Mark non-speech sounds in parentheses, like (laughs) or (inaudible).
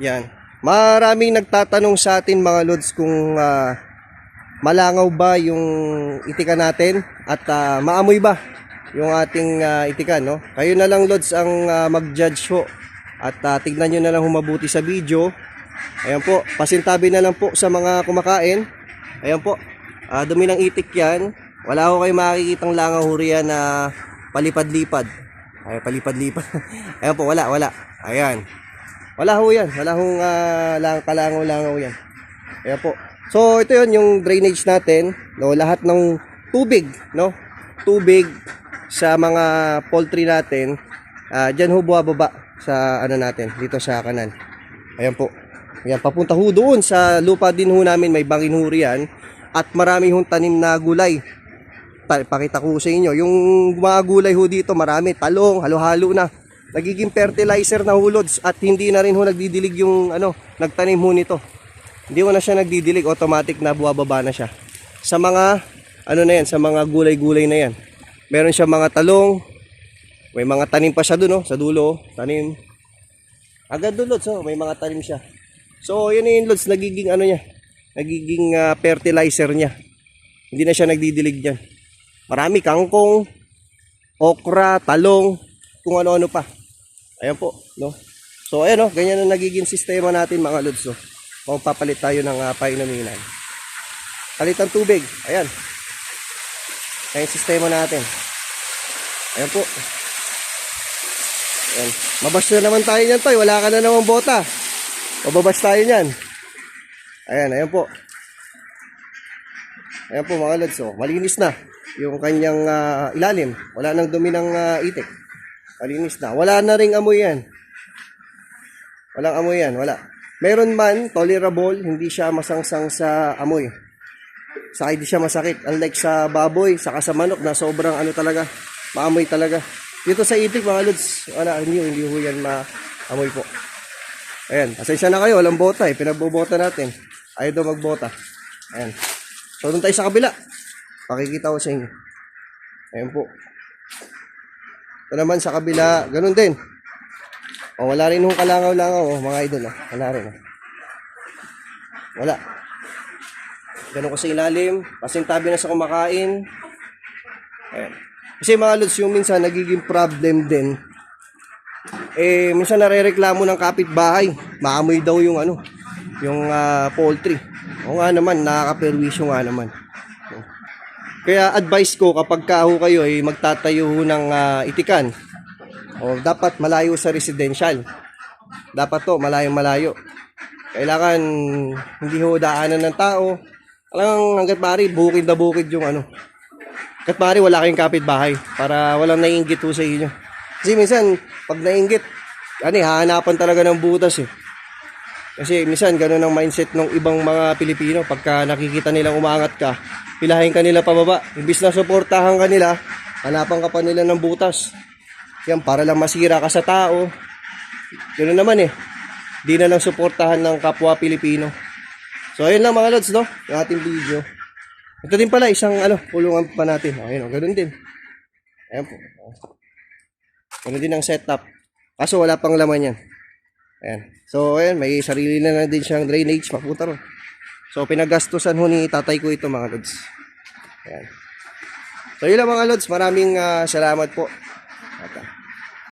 Yan. Maraming nagtatanong sa atin mga lods kung ah, malangaw ba yung itika natin at ah, maamoy ba yung ating ah, itikan, no? Kayo na lang lods ang ah, mag-judge ho at ah, tignan nyo na lang humabuti sa video. Ayan po, pasintabi na lang po sa mga kumakain. Ayan po, ah, dumi ng itik yan. Wala ko kayo makikitang langaw ho riyan na palipad-lipad. Ay, palipad-lipad. (laughs) Ayan po, wala, wala. Ayan. Wala ho yan. Wala hong uh, lang, kalangaw-langaw yan. Ayan po. So, ito yon yung drainage natin. No? Lahat ng tubig, no? Tubig sa mga poultry natin. Uh, Diyan ho buwababa sa ano natin, dito sa kanan. Ayan po. Ayan, papunta ho doon sa lupa din ho namin. May bangin ho riyan. At marami hong tanim na gulay. Ta- Pakita ko sa inyo. Yung mga gulay ho dito, marami. Talong, halo-halo na nagiging fertilizer na hulods at hindi na rin ho nagdidilig yung ano, nagtanim ho nito. Hindi ho na siya nagdidilig, automatic na buwababa na siya. Sa mga ano na yan, sa mga gulay-gulay na yan. Meron siya mga talong, may mga tanim pa siya doon, oh, sa dulo, oh, tanim. Agad doon, Lods, oh, may mga tanim siya. So, yun na yun, Lods, nagiging ano niya, nagiging ah, fertilizer niya. Hindi na siya nagdidilig dyan. Marami kangkong, okra, talong, kung ano-ano pa. Ayan po, no? So, ayan, no? Ganyan ang nagiging sistema natin, mga lods, no? Kung papalit tayo ng uh, painuminan. Palit ang tubig. Ayan. Ayan sistema natin. Ayan po. Ayan. Mabas na naman tayo niyan, Toy. Wala ka na namang bota. Mababas tayo niyan. Ayan, ayan po. Ayan po, mga lods, oh. Malinis na yung kanyang ah, ilalim. Wala nang dumi ng ah, itik. Malinis na. Wala na ring amoy yan. Walang amoy yan. Wala. Meron man, tolerable, hindi siya masangsang sa amoy. Sa hindi siya masakit. Unlike sa baboy, saka sa manok na sobrang ano talaga, maamoy talaga. Dito sa itik, mga lods, wala, hindi, hindi ho yan maamoy po. Ayan, pasensya na kayo, walang bota eh. Pinagbobota natin. Ayaw daw magbota. Ayan. So, doon tayo sa kabila. Pakikita ko sa inyo. Ayan po. Ito naman sa kabila, ganun din. O, wala rin hong kalangaw-langaw, oh, mga idol. Oh. Wala rin. Oh. Wala. Ganun ko sa ilalim. Pasintabi na sa kumakain. Ayan. Kasi mga lods, yung minsan nagiging problem din. Eh, minsan narereklamo ng kapitbahay. Maamoy daw yung ano, yung ah, poultry. O nga naman, nakakaperwisyo nga naman. Kaya advice ko kapag ka ho kayo ay magtatayo ng ah, itikan. O dapat malayo sa residential. Dapat to malayo malayo. Kailangan hindi ho daanan ng tao. Alang hanggat mari bukid na bukid yung ano. Hanggat mari wala kayong kapitbahay para walang naiinggit ho sa inyo. Kasi minsan pag naiinggit, ano eh, hahanapan talaga ng butas eh. Kasi minsan ganun ang mindset ng ibang mga Pilipino pagka nakikita nilang umangat ka, pilahin ka nila pababa. Imbis na suportahan ka nila, hanapan ka pa nila ng butas. Yan, para lang masira ka sa tao. Ganun naman eh. Di na lang suportahan ng kapwa Pilipino. So ayun lang mga lods no, yung ating video. Ito din pala isang ano, pulungan pa natin. Ayun, oh, ganun din. Ayan po. Ganun din ang setup. Kaso wala pang laman yan. Ayan. So, ayan, may sarili na, na din siyang drainage, mapunta ron. So, pinagastusan ho ni tatay ko ito mga lods. Ayan. So, yun lang mga lods. Maraming ah, salamat po. Ah,